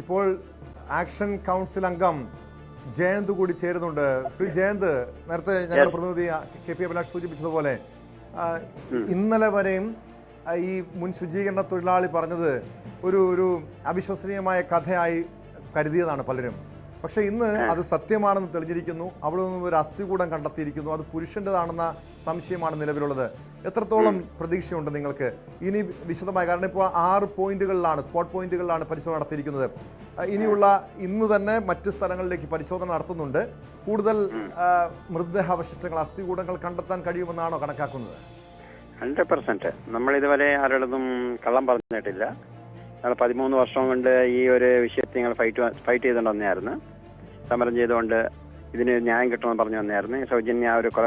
ഇപ്പോൾ action council അംഗം ജയന്ത് കൂടി ചേരുന്നുണ്ട്. ശ്രീ ജയന്ത് നേരത്തെ ഞങ്ങളുടെ പ്രതിനിധി കെ പി അഭിലാഷ് സൂചിപ്പിച്ചതുപോലെ ഇന്നലെ വരെയും ഈ മുൻ ശുചീകരണ തൊഴിലാളി പറഞ്ഞത് ഒരു ഒരു അവിശ്വസനീയമായ കഥയായി കരുതിയതാണ് പലരും. പക്ഷെ ഇന്ന് അത് സത്യമാണെന്ന് തെളിഞ്ഞിരിക്കുന്നു. അവിടെ നിന്ന് ഒരു അസ്ഥികൂടം കണ്ടെത്തിയിരിക്കുന്നു. അത് പുരുഷന്റെതാണെന്ന സംശയമാണ് നിലവിലുള്ളത്. എത്രത്തോളം പ്രതീക്ഷയുണ്ട് നിങ്ങൾക്ക്? ഇനി വിശദമായി കാരണം ഇപ്പോൾ ആറ് പോയിന്റുകളിലാണ് സ്പോട്ട് പോയിന്റുകളിലാണ് പരിശോധന നടത്തിയിരിക്കുന്നത്. ഇനിയുള്ള ഇന്ന് തന്നെ മറ്റ് സ്ഥലങ്ങളിലേക്ക് പരിശോധന നടത്തുന്നുണ്ട്. കൂടുതൽ മൃതദേഹാവശിഷ്ടങ്ങൾ അസ്ഥികൂടങ്ങൾ കണ്ടെത്താൻ കഴിയുമെന്നാണോ കണക്കാക്കുന്നത്? ഹൺഡ്രഡ് പെർസെന്റ് നമ്മൾ ഇതുവരെ ആരോടൊന്നും കള്ളം പറഞ്ഞിട്ടില്ല. ഞങ്ങൾ പതിമൂന്ന് വർഷം കൊണ്ട് ഈ ഒരു വിഷയത്തിൽ ഞങ്ങൾ ഫൈറ്റ് ഫൈറ്റ് ചെയ്തുകൊണ്ട് വന്നതായിരുന്നു. സമരം ചെയ്തുകൊണ്ട് ഇതിന് ന്യായം കിട്ടണമെന്ന് പറഞ്ഞു വന്നായിരുന്നു. സൗജന്യ ഒരു കൊല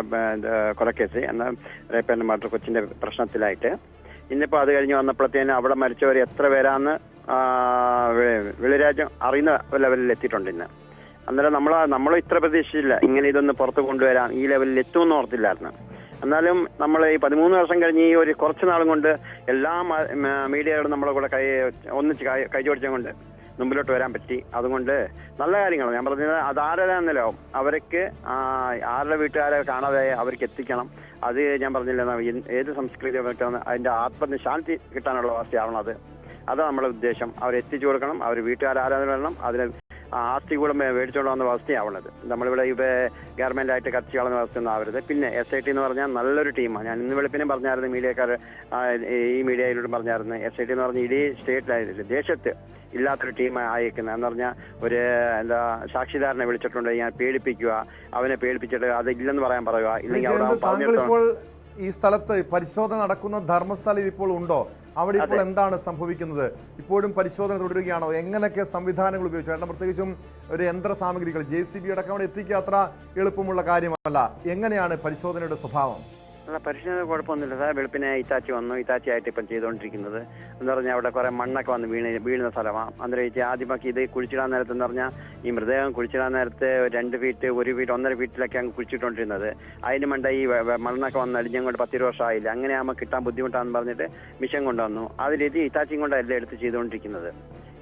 കൊലക്കേസ് എന്നാൽ റേപ്പ് ആൻഡ് മർഡർ കൊച്ചിന്റെ പ്രശ്നത്തിലായിട്ട്. ഇന്നിപ്പോൾ അത് കഴിഞ്ഞ് വന്നപ്പോഴത്തേന് അവിടെ മരിച്ചവർ എത്ര പേരാന്ന് വെളിരാജ്യം അറിയുന്ന ലെവലിൽ എത്തിയിട്ടുണ്ട് ഇന്ന്. അന്നേരം നമ്മൾ നമ്മൾ ഇത്ര പ്രതീക്ഷിച്ചില്ല. ഇങ്ങനെ ഇതൊന്ന് പുറത്ത് കൊണ്ടുവരാൻ ഈ ലെവലിൽ എത്തുമെന്ന് ഓർത്തില്ലായിരുന്നു. എന്നാലും നമ്മൾ ഈ പതിമൂന്ന് വർഷം കഴിഞ്ഞ് ഈ ഒരു കുറച്ച് നാളും കൊണ്ട് എല്ലാ മീഡിയകളും നമ്മളെ കൂടെ കൈ ഒന്നിച്ച് കൈ കൈജോടിച്ചുകൊണ്ട് മുമ്പിലോട്ട് വരാൻ പറ്റി. അതുകൊണ്ട് നല്ല കാര്യങ്ങൾ ഞാൻ പറഞ്ഞത് അത് ആരാന്നല്ലോ അവർക്ക് ആരുടെ വീട്ടുകാരെ കാണാതെ അവർക്ക് എത്തിക്കണം. അത് ഞാൻ പറഞ്ഞില്ല. ഏത് സംസ്കൃതി അതിന്റെ അതിന്റെ ആത്മശാന്തി കിട്ടാനുള്ള അവസ്ഥയാവണം അത്. അതാണ് നമ്മുടെ ഉദ്ദേശം. അവർ എത്തിച്ചു കൊടുക്കണം. അവർ വീട്ടുകാർ ആരാധന വരണം. അതിന് ആസ്തി കൂടെ മേടിച്ചോണ്ട് വന്ന അവസ്ഥയാവുള്ളത് നമ്മളിവിടെ ഇവ ഗവൺമെന്റ് ആയിട്ട് കത്തിച്ച് കളഞ്ഞ അവസ്ഥ ഒന്നും ആവരുത്. പിന്നെ എസ് ഐ ടി എന്ന് പറഞ്ഞാൽ നല്ലൊരു ടീമാണ്. ഞാൻ ഇന്ന് വെളുപ്പിനും പറഞ്ഞായിരുന്നു മീഡിയക്കാർ ഈ മീഡിയയിലൂടെ പറഞ്ഞായിരുന്നു. എസ് ഐ ടി എന്ന് പറഞ്ഞ ഇടീ സ്റ്റേറ്റിലായിരുന്നില്ല ദേശത്ത് ഇല്ലാത്തൊരു ടീം അയക്കുന്നത് എന്ന് പറഞ്ഞാൽ ഒരു എന്താ സാക്ഷിദാരനെ വിളിച്ചിട്ടുണ്ട്. ഞാൻ പേടിപ്പിക്കുക. അവനെ പേടിപ്പിച്ചിട്ട് അത് ഇല്ലെന്ന് പറയാൻ പറയുക. ഇല്ലെങ്കിൽ അവിടെ ഈ സ്ഥലത്ത് പരിശോധന നടക്കുന്ന ധർമ്മസ്ഥലയിൽ ഇപ്പോൾ ഉണ്ടോ? അവിടെ ഇപ്പോൾ എന്താണ് സംഭവിക്കുന്നത്? ഇപ്പോഴും പരിശോധന തുടരുകയാണോ? എങ്ങനെയൊക്കെ സംവിധാനങ്ങൾ ഉപയോഗിച്ചു? കാരണം പ്രത്യേകിച്ചും ഒരു യന്ത്ര സാമഗ്രികൾ ജെ സി ബി അടക്കം അവിടെ എത്തിക്കുക അത്ര എളുപ്പമുള്ള കാര്യമല്ല. എങ്ങനെയാണ് പരിശോധനയുടെ സ്വഭാവം? അല്ല പരിശീലനം കുഴപ്പമൊന്നുമില്ല. സാർ വെളുപ്പിനെ ഇറ്റാച്ചി വന്നു. ഇറ്റാച്ചി ആയിട്ട് ഇപ്പം ചെയ്തുകൊണ്ടിരിക്കുന്നത്. എന്ന് പറഞ്ഞാൽ അവിടെ കുറെ മണ്ണൊക്കെ വന്ന് വീണ് വീഴുന്ന സ്ഥലമാണ് അന്നേരം ഈ ആദ്യമൊക്കെ ഇത് കുഴിച്ചിടാൻ നേരത്ത് എന്ന് പറഞ്ഞാൽ ഈ മൃതദേഹം കുഴിച്ചിടാൻ നേരത്ത് രണ്ട് ഫീറ്റ് ഒരു ഫീറ്റ് ഒന്നര ഫീറ്റിലൊക്കെ അങ്ങ് കുഴിച്ചിട്ടുകൊണ്ടിരുന്നത്. അതിന് മണ്ട ഈ മണ്ണൊക്കെ വന്ന് അടിഞ്ഞങ്ങോട്ട് പത്തിരു വർഷമായില്ല? അങ്ങനെ ആകുമ്പോൾ കിട്ടാൻ ബുദ്ധിമുട്ടാണെന്ന് പറഞ്ഞിട്ട് മിഷൻ കൊണ്ടുവന്നു. അതിലെത്തി ഇറ്റാച്ചിയും കൊണ്ടാണ് എല്ലാം എടുത്ത് ചെയ്തുകൊണ്ടിരിക്കുന്നത്.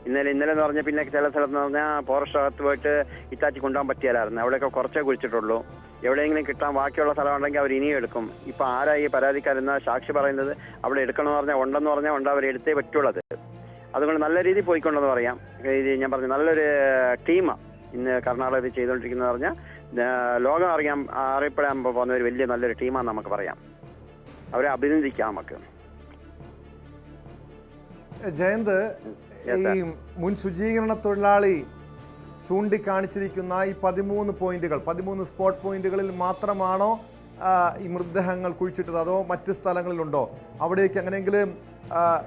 ഇന്നലെ ഇന്നലെ എന്ന് പറഞ്ഞാൽ പിന്നെ ചില സ്ഥലത്ത് പറഞ്ഞാൽ ഫോറസ്റ്റ് അകത്ത് പോയിട്ട് ഇറ്റാച്ചി കൊണ്ടുപോകാൻ പറ്റിയാലായിരുന്നു. അവിടെയൊക്കെ കുറച്ചേ കുഴിച്ചിട്ടുള്ളൂ. എവിടെയെങ്കിലും കിട്ടാൻ ബാക്കിയുള്ള സ്ഥലം ഉണ്ടെങ്കിൽ അവർ ഇനിയും എടുക്കും. ഇപ്പൊ ആരാ ഈ പരാതിക്കാരെന്ന സാക്ഷി പറയുന്നത്? അവിടെ എടുക്കണമെന്ന് പറഞ്ഞാൽ ഉണ്ടെന്ന് പറഞ്ഞാൽ ഉണ്ട് അവർ എടുത്തേ പറ്റുള്ളത് അതുകൊണ്ട് നല്ല രീതിയിൽ പോയിക്കൊണ്ടെന്ന് പറയാം. ഇത് ഞാൻ പറഞ്ഞു നല്ലൊരു ടീമാണ് ഇന്ന് കർണാടകത്തിൽ ചെയ്തുകൊണ്ടിരിക്കുന്നത് പറഞ്ഞാൽ ലോകം അറിയാൻ അറിയപ്പെടാൻ പോകുന്ന ഒരു വലിയ നല്ലൊരു ടീമാണെന്ന് നമുക്ക് പറയാം. അവരെ അഭിനന്ദിക്കാം നമുക്ക്. ജയന്ത് ഈ മുൻ ശുചീകരണ തൊഴിലാളി ചൂണ്ടിക്കാണിച്ചിരിക്കുന്ന ഈ പതിമൂന്ന് പോയിന്റുകൾ. പതിമൂന്ന് സ്പോട്ട് പോയിന്റുകളിൽ മാത്രമാണോ ഈ മൃതദേഹങ്ങൾ കുഴിച്ചിട്ടത്? അതോ മറ്റ് സ്ഥലങ്ങളിലുണ്ടോ? അവിടേക്ക് അങ്ങനെയെങ്കിൽ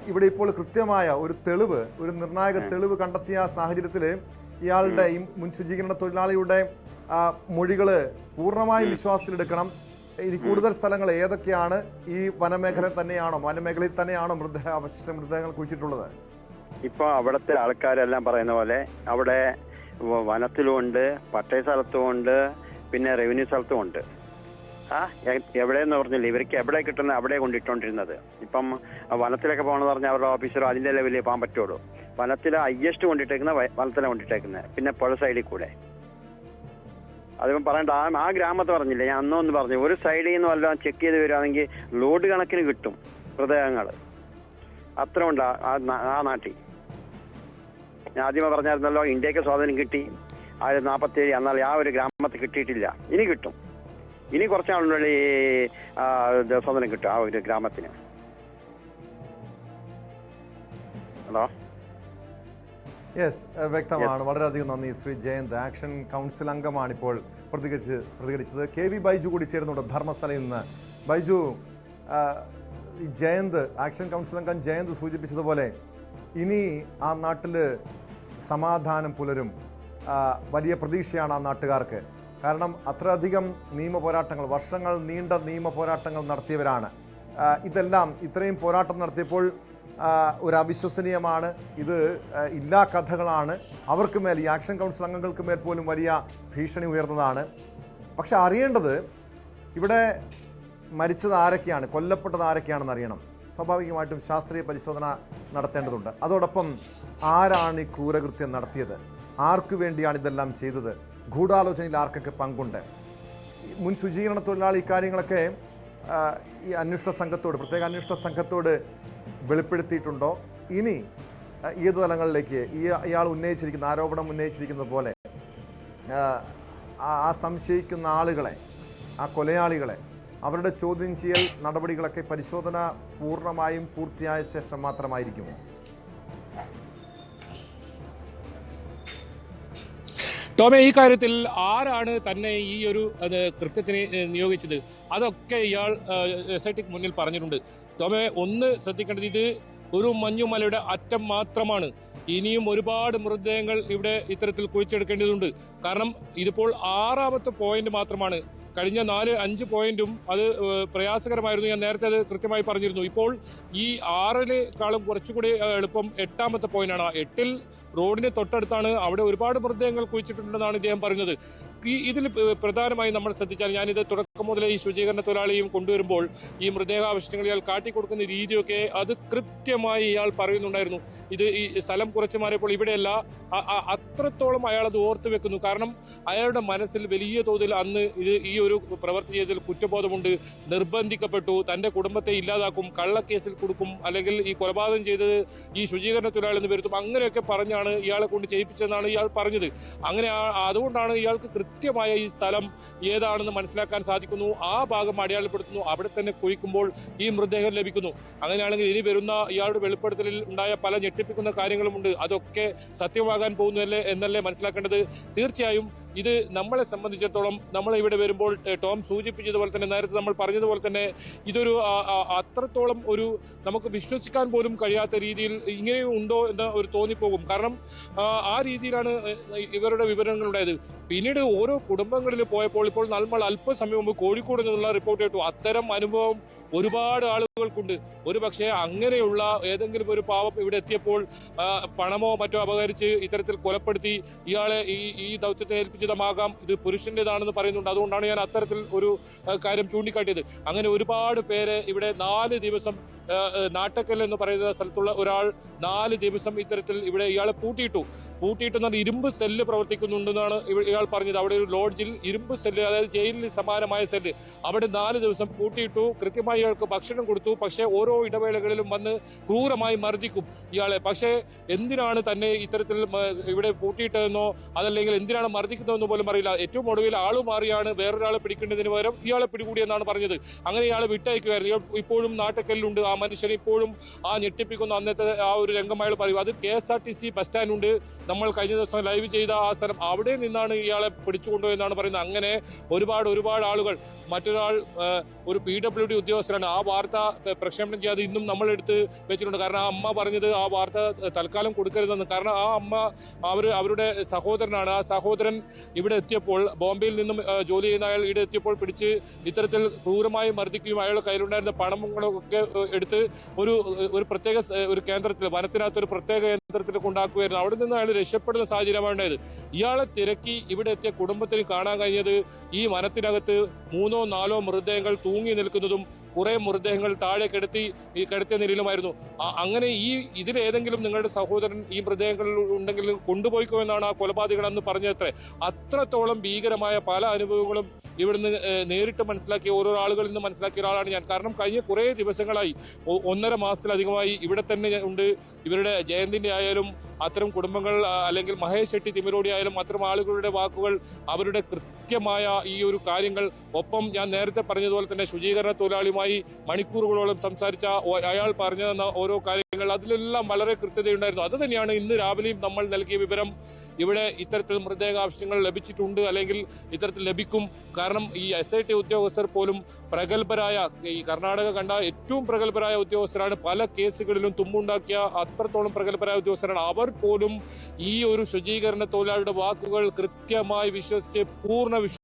ഇവിടെ ഇപ്പോൾ കൃത്യമായ ഒരു തെളിവ് ഒരു നിർണായക തെളിവ് കണ്ടെത്തിയ സാഹചര്യത്തിൽ ഇയാളുടെ ഈ മുൻ ശുചീകരണ തൊഴിലാളിയുടെ മൊഴികൾ മൊഴികൾ പൂർണമായും വിശ്വാസത്തിലെടുക്കണം. ഇനി കൂടുതൽ സ്ഥലങ്ങൾ ഏതൊക്കെയാണ്? ഈ വനമേഖല തന്നെയാണോ വനമേഖലയിൽ തന്നെയാണോ മൃതദേഹ അവശിഷ്ട മൃതദേഹങ്ങൾ കുഴിച്ചിട്ടുള്ളത്? ഇപ്പൊ അവിടുത്തെ ആൾക്കാരെല്ലാം പറയുന്ന പോലെ അവിടെ വ- വനത്തിലും ഉണ്ട് പട്ടയ സ്ഥലത്തും ഉണ്ട് പിന്നെ റവന്യൂ സ്ഥലത്തും ഉണ്ട്. ആ എവിടെയെന്ന് പറഞ്ഞില്ല? ഇവർക്ക് എവിടെ കിട്ടുന്ന അവിടെ കൊണ്ടിട്ടോണ്ടിരുന്നത്. ഇപ്പം വനത്തിലൊക്കെ പോകണമെന്ന് പറഞ്ഞാൽ അവരുടെ ഓഫീസറോ അതിന്റെ ലെവലിൽ പോകാൻ പറ്റുള്ളൂ. വനത്തിൽ ഹയ്യസ്റ്റ് കൊണ്ടിട്ടേക്കുന്ന വനത്തിലാണ് കൊണ്ടിട്ടേക്കുന്നത്. പിന്നെ പുഴ സൈഡിൽ കൂടെ. അതിപ്പം പറയണ്ട ആ ആ ഗ്രാമത്തെ പറഞ്ഞില്ല? ഞാൻ അന്നൊന്ന് പറഞ്ഞു. ഒരു സൈഡിൽ നിന്ന് വല്ലതും ചെക്ക് ചെയ്ത് വരുവാണെങ്കിൽ ലോഡ് കണക്കിന് കിട്ടും മൃതദേഹങ്ങൾ അത്ര ഉണ്ട് ആ നാട്ടിൽ. ഞാൻ ആദ്യമേ പറഞ്ഞായിരുന്നല്ലോ ഇന്ത്യയ്ക്ക് സ്വാതന്ത്ര്യം കിട്ടി. ആയിരത്തി നാൽപ്പത്തി ഏഴ് എന്നാൽ ആ ഒരു ഗ്രാമത്തിൽ കിട്ടിയിട്ടില്ല. ഇനി കിട്ടും. ഇനി കുറച്ചാളുള്ള ഈ സ്വാതന്ത്ര്യം കിട്ടും ആ ഒരു ഗ്രാമത്തിന്. ഹലോ? യെസ് വ്യക്തമാണ്. വളരെയധികം നന്ദി ശ്രീ ജയന്ത്. ആക്ഷൻ കൗൺസിൽ അംഗമാണ് ഇപ്പോൾ പ്രതികരിച്ച് പ്രതികരിച്ചത്. കെ വി ബൈജു കൂടി ചേരുന്നുണ്ട് ധർമ്മസ്ഥലയിൽ നിന്ന്. ബൈജു ജയന്ത് ആക്ഷൻ കൗൺസിൽ അംഗം ജയന്ത് സൂചിപ്പിച്ചതുപോലെ ഇനി ആ നാട്ടിൽ സമാധാനം പുലരും. വലിയ പ്രതീക്ഷയാണ് ആ നാട്ടുകാർക്ക്. കാരണം അത്രയധികം നിയമ പോരാട്ടങ്ങൾ വർഷങ്ങൾ നീണ്ട നിയമ പോരാട്ടങ്ങൾ നടത്തിയവരാണ്. ഇതെല്ലാം ഇത്രയും പോരാട്ടം നടത്തിയപ്പോൾ ഒരു അവിശ്വസനീയമാണ്. ഇത് ഇല്ലാ കഥകളാണ്. അവർക്ക് മേൽ ഈ ആക്ഷൻ കൗൺസിൽ അംഗങ്ങൾക്ക് മേൽ പോലും വലിയ ഭീഷണി ഉയർന്നതാണ്. പക്ഷെ അറിയേണ്ടത് ഇവിടെ മരിച്ചത് ആരൊക്കെയാണ്? കൊല്ലപ്പെട്ടത് ആരൊക്കെയാണെന്ന് അറിയണം. സ്വാഭാവികമായിട്ടും ശാസ്ത്രീയ പരിശോധന നടത്തേണ്ടതുണ്ട്. അതോടൊപ്പം ആരാണ് ഈ ക്രൂരകൃത്യം നടത്തിയത്? ആർക്കു വേണ്ടിയാണ് ഇതെല്ലാം ചെയ്തത്? ഗൂഢാലോചനയിൽ ആർക്കൊക്കെ പങ്കുണ്ട്? മുൻ ശുചീകരണ തൊഴിലാളി ഇക്കാര്യങ്ങളൊക്കെ ഈ അന്വേഷണ സംഘത്തോട് പ്രത്യേക അന്വേഷണ സംഘത്തോട് വെളിപ്പെടുത്തിയിട്ടുണ്ടോ? ഇനി ഏത് തലങ്ങളിലേക്ക്? ഈ ഇയാൾ ഉന്നയിച്ചിരിക്കുന്ന ആരോപണം ഉന്നയിച്ചിരിക്കുന്ന പോലെ ആ സംശയിക്കുന്ന ആളുകളെ ആ കൊലയാളികളെ അവരുടെ ചോദ്യം ചെയ്യൽ നടപടികളൊക്കെ പരിശോധന പൂർണമായും പൂർത്തിയായ ശേഷം മാത്രമായിരിക്കുമോ? ടോമെ ഈ കാര്യത്തിൽ ആരാണ് തന്നെ ഈ ഒരു കൃത്യത്തിന് നിയോഗിച്ചത്? അതൊക്കെ ഇയാൾ എസ് ഐ ടിക്ക് മുന്നിൽ പറഞ്ഞിട്ടുണ്ട്. ടോമെ ഒന്ന് ശ്രദ്ധിക്കേണ്ടത് ഇത് ഒരു മഞ്ഞുമലയുടെ അറ്റം മാത്രമാണ്. ഇനിയും ഒരുപാട് മൃതദേഹങ്ങൾ ഇവിടെ ഇത്തരത്തിൽ കുഴിച്ചെടുക്കേണ്ടതുണ്ട്. കാരണം ഇതിപ്പോൾ ആറാമത്തെ പോയിന്റ് മാത്രമാണ്. കഴിഞ്ഞ നാല് അഞ്ച് പോയിന്റും അത് പ്രയാസകരമായിരുന്നു. ഞാൻ നേരത്തെ അത് കൃത്യമായി പറഞ്ഞിരുന്നു. ഇപ്പോൾ ഈ ആറിലേക്കാളും കുറച്ചുകൂടി എളുപ്പം എട്ടാമത്തെ പോയിന്റാണ്. എട്ടിൽ റോഡിന് തൊട്ടടുത്താണ് അവിടെ ഒരുപാട് മൃതദേഹങ്ങൾ കുഴിച്ചിട്ടുണ്ടെന്നാണ് ഇദ്ദേഹം പറയുന്നത്. ഇതിൽ പ്രധാനമായും നമ്മൾ ശ്രദ്ധിച്ചാൽ ഞാനിത് തുടക്കം മുതലേ ഈ ശുചീകരണ തൊഴിലാളിയും കൊണ്ടുവരുമ്പോൾ ഈ മൃതദേഹാവശിഷ്ടങ്ങൾ ഇയാൾ കാട്ടിക്കൊടുക്കുന്ന രീതിയൊക്കെ അത് കൃത്യമായി ഇയാൾ പറയുന്നുണ്ടായിരുന്നു. ഇത് ഈ സ്ഥലം കുറച്ച് മാറിയപ്പോൾ ഇവിടെയല്ല അത്രത്തോളം അയാൾ അത് ഓർത്തു വെക്കുന്നു. കാരണം അയാളുടെ മനസ്സിൽ വലിയ തോതിൽ അന്ന് ഇത് ഈ ഒരു പ്രവൃത്തി ചെയ്തതിൽ കുറ്റബോധമുണ്ട് നിർബന്ധിക്കപ്പെട്ടു തന്റെ കുടുംബത്തെ ഇല്ലാതാക്കും കള്ളക്കേസിൽ കൊടുക്കും അല്ലെങ്കിൽ ഈ കൊലപാതകം ചെയ്തത് ഈ ശുചീകരണ തൊഴിലാളി എന്ന് വരുത്തും അങ്ങനെയൊക്കെ പറഞ്ഞാണ് ഇയാളെ കൊണ്ട് ചെയ്യിപ്പിച്ചതെന്നാണ് ഇയാൾ പറഞ്ഞത്. അങ്ങനെ അതുകൊണ്ടാണ് ഇയാൾക്ക് കൃത്യമായ ഈ സ്ഥലം ഏതാണെന്ന് മനസ്സിലാക്കാൻ സാധിക്കുന്നു ആ ഭാഗം അടയാളപ്പെടുത്തുന്നു അവിടെ തന്നെ കുഴിക്കുമ്പോൾ ഈ മൃതദേഹം ലഭിക്കുന്നു. അങ്ങനെയാണെങ്കിൽ ഇനി വരുന്ന ഇയാളുടെ വെളിപ്പെടുത്തലിൽ ഉണ്ടായ പല ഞെട്ടിപ്പിക്കുന്ന കാര്യങ്ങളുമുണ്ട് അതൊക്കെ സത്യമാകാൻ പോകുന്നതല്ലേ എന്നല്ലേ മനസ്സിലാക്കേണ്ടത്? തീർച്ചയായും ഇത് നമ്മളെ സംബന്ധിച്ചിടത്തോളം നമ്മൾ ഇവിടെ വരുമ്പോൾ ടോം സൂചിപ്പിച്ചതുപോലെ തന്നെ നേരത്തെ നമ്മൾ പറഞ്ഞതുപോലെ തന്നെ ഇതൊരു അത്രത്തോളം ഒരു നമുക്ക് വിശ്വസിക്കാൻ പോലും കഴിയാത്ത രീതിയിൽ ഇങ്ങനെയും ഉണ്ടോ എന്ന് ഒരു തോന്നിപ്പോകും. കാരണം ആ രീതിയിലാണ് ഇവരുടെ വിവരങ്ങൾ ഉണ്ടായത്. പിന്നീട് ഓരോ കുടുംബങ്ങളിൽ പോയപ്പോൾ ഇപ്പോൾ നമ്മൾ അല്പസമയം മുമ്പ് കോഴിക്കോട് നിന്നുള്ള റിപ്പോർട്ട് കേട്ടു. അത്തരം അനുഭവം ഒരുപാട് ആളുകൾക്കുണ്ട് ഒരു പക്ഷേ അങ്ങനെയുള്ള ഏതെങ്കിലും ഒരു പാവം ഇവിടെ എത്തിയപ്പോൾ പണമോ മറ്റോ അപകരിച്ച് ഇത്തരത്തിൽ കൊലപ്പെടുത്തി ഇയാളെ ഈ ഈ ദൗത്യത്തെ ഏൽപ്പിച്ചതമാകാം. ഇത് പുരുഷന്റേതാണെന്ന് പറയുന്നുണ്ട്. അതുകൊണ്ടാണ് ഞാൻ അത്തരത്തിൽ ഒരു കാര്യം ചൂണ്ടിക്കാട്ടിയത്. അങ്ങനെ ഒരുപാട് പേരെ ഇവിടെ നാല് ദിവസം നാട്ടക്കൽ എന്ന് പറയുന്ന സ്ഥലത്തുള്ള ഒരാൾ നാല് ദിവസം ഇത്തരത്തിൽ ഇവിടെ ഇയാളെ പൂട്ടിയിട്ടു. പൂട്ടിയിട്ടു പൂട്ടിയിട്ടെന്നാൽ ഇരുമ്പ് സെല്ല് പ്രവർത്തിക്കുന്നുണ്ടെന്നാണ് ഇയാൾ പറഞ്ഞത്. അവിടെ ഒരു ലോഡ്ജിൽ ഇരുമ്പ് സെല്ല് അതായത് ജയിലിന് സമാനമായ സെല്ല് അവിടെ നാല് ദിവസം പൂട്ടിയിട്ടു. കൃത്യമായി ഇയാൾക്ക് ഭക്ഷണം കൊടുത്തു. പക്ഷേ ഓരോ ഇടവേളകളിലും വന്ന് ക്രൂരമായി മർദ്ദിക്കും ഇയാളെ. പക്ഷേ എന്തിനാണ് തന്നെ ഇത്തരത്തിൽ ഇവിടെ പൂട്ടിയിട്ടതെന്നോ അതല്ലെങ്കിൽ എന്തിനാണ് മർദ്ദിക്കുന്നതെന്ന് പോലും അറിയില്ല. ഏറ്റവും ഒടുവിൽ ആളു മാറിയാണ് വേറൊരാളെ പിടിക്കേണ്ടതിന് പകരം ഇയാളെ പിടികൂടിയെന്നാണ് പറഞ്ഞത്. അങ്ങനെ ഇയാളെ വിട്ടയക്കുമായിരുന്നു. ഇയാൾ ഇപ്പോഴും നാട്ടക്കല്ലുണ്ട് ആ മനുഷ്യൻ ഇപ്പോഴും ആ ഞെട്ടിപ്പിക്കുന്ന അന്നത്തെ ആ ഒരു രംഗം പറയും. അത് K S R T C bus stand ഉണ്ട് നമ്മൾ കഴിഞ്ഞ ദിവസം ലൈവ് ചെയ്ത ആ സ്ഥലം അവിടെ നിന്നാണ് ഇയാളെ പിടിച്ചുകൊണ്ടുപോയെന്നാണ് പറയുന്നത്. അങ്ങനെ ഒരുപാട് ഒരുപാട് ആളുകൾ മറ്റൊരാൾ ഒരു പി ഡബ്ല്യു ഡി ഉദ്യോഗസ്ഥരാണ് ആ വാർത്ത പ്രക്ഷേപണം ചെയ്യാതെ ഇന്നും നമ്മൾ എടുത്ത് വെച്ചിട്ടുണ്ട്. കാരണം ആ അമ്മ പറഞ്ഞത് ആ വാർത്ത തൽക്കാലം കൊടുക്കരുതെന്ന്. കാരണം ആ അമ്മ അവർ അവരുടെ സഹോദരനാണ്. ആ സഹോദരൻ ഇവിടെ എത്തിയപ്പോൾ ബോംബെയിൽ നിന്നും ജോലി ചെയ്യുന്ന അയാൾ ഇവിടെ എത്തിയപ്പോൾ പിടിച്ച് ഇത്തരത്തിൽ ക്രൂരമായി മർദ്ദിക്കുകയും അയാളുടെ കയ്യിലുണ്ടായിരുന്ന പണങ്ങളൊക്കെ എടുത്ത് ഒരു ഒരു പ്രത്യേക ഒരു കേന്ദ്രത്തിൽ വനത്തിനകത്ത് ഒരു പ്രത്യേക കേന്ദ്രത്തിൽ കൊണ്ടാക്കുകയായിരുന്നു അവിടെ നിന്ന് അയാൾ രക്ഷപ്പെടുന്ന സാഹചര്യമാണ് ഉണ്ടായത്. ഇയാളെ തിരക്കി ഇവിടെ എത്തിയ കുടുംബത്തിന് കാണാൻ കഴിഞ്ഞത് ഈ വനത്തിനകത്ത് മൂന്നോ നാലോ മൃതദേഹങ്ങൾ തൂങ്ങി നിൽക്കുന്നതും കുറെ മൃതദേഹങ്ങൾ താഴെ കിടത്തി ഈ കിടത്തിയ നിലയിലുമായിരുന്നു. അങ്ങനെ ഈ ഇതിലേതെങ്കിലും നിങ്ങളുടെ സഹോദരൻ ഈ മൃതദേഹങ്ങൾ ഉണ്ടെങ്കിൽ കൊണ്ടുപോയിക്കോ എന്നാണ് ആ കൊലപാതകൾ അന്ന് പറഞ്ഞത്രേ അത്രത്തോളം ഭീകരമായ പല അനുഭവങ്ങളും ഇവിടുന്ന് നേരിട്ട് മനസ്സിലാക്കിയ ഓരോ ആളുകളിൽ നിന്ന് മനസ്സിലാക്കിയ ഒരാളാണ് ഞാൻ. കാരണം കഴിഞ്ഞ കുറേ ദിവസങ്ങളായി ഒന്നര മാസത്തിലധികമായി ഇവിടെ തന്നെ ഉണ്ട്. ഇവരുടെ ജയന്തിന്റെ ആയാലും അത്തരം കുടുംബങ്ങൾ അല്ലെങ്കിൽ മഹേഷ് ഷെട്ടി തിമിരോടി ആയാലും അത്തരം ആളുകളുടെ വാക്കുകൾ അവരുടെ കൃത്യമായ ഈ ഒരു കാര്യങ്ങൾ ഒപ്പം ഞാൻ നേരത്തെ പറഞ്ഞതുപോലെ തന്നെ ശുചീകരണ തൊഴിലാളിയുമായി മണിക്കൂറുകളോളം സംസാരിച്ച അയാൾ പറഞ്ഞു തന്ന ഓരോ കാര്യങ്ങൾ അതിലെല്ലാം വളരെ കൃത്യതയുണ്ടായിരുന്നു. അത് തന്നെയാണ് ഇന്ന് രാവിലെയും നമ്മൾ നൽകിയ വിവരം. ഇവിടെ ഇത്തരത്തിൽ മൃതദേഹാവശ്യങ്ങൾ ലഭിച്ചിട്ടുണ്ട് അല്ലെങ്കിൽ ഇത്തരത്തിൽ ലഭിക്കും. കാരണം ഈ എസ് ഐ ടി ഉദ്യോഗസ്ഥർ പോലും പ്രഗത്ഭരായ ഈ കർണാടക കണ്ട ഏറ്റവും പ്രഗത്ഭരായ ഉദ്യോഗസ്ഥരാണ്. പല കേസുകളിലും തുമ്പുണ്ടാക്കിയ അത്രത്തോളം പ്രഗത്ഭരായ ഉദ്യോഗസ്ഥരാണ് അവർ പോലും ഈ ഒരു ശുചീകരണ തൊഴിലാളിയുടെ വാക്കുകൾ കൃത്യമായി വിശ്വസിച്ച് പൂർണ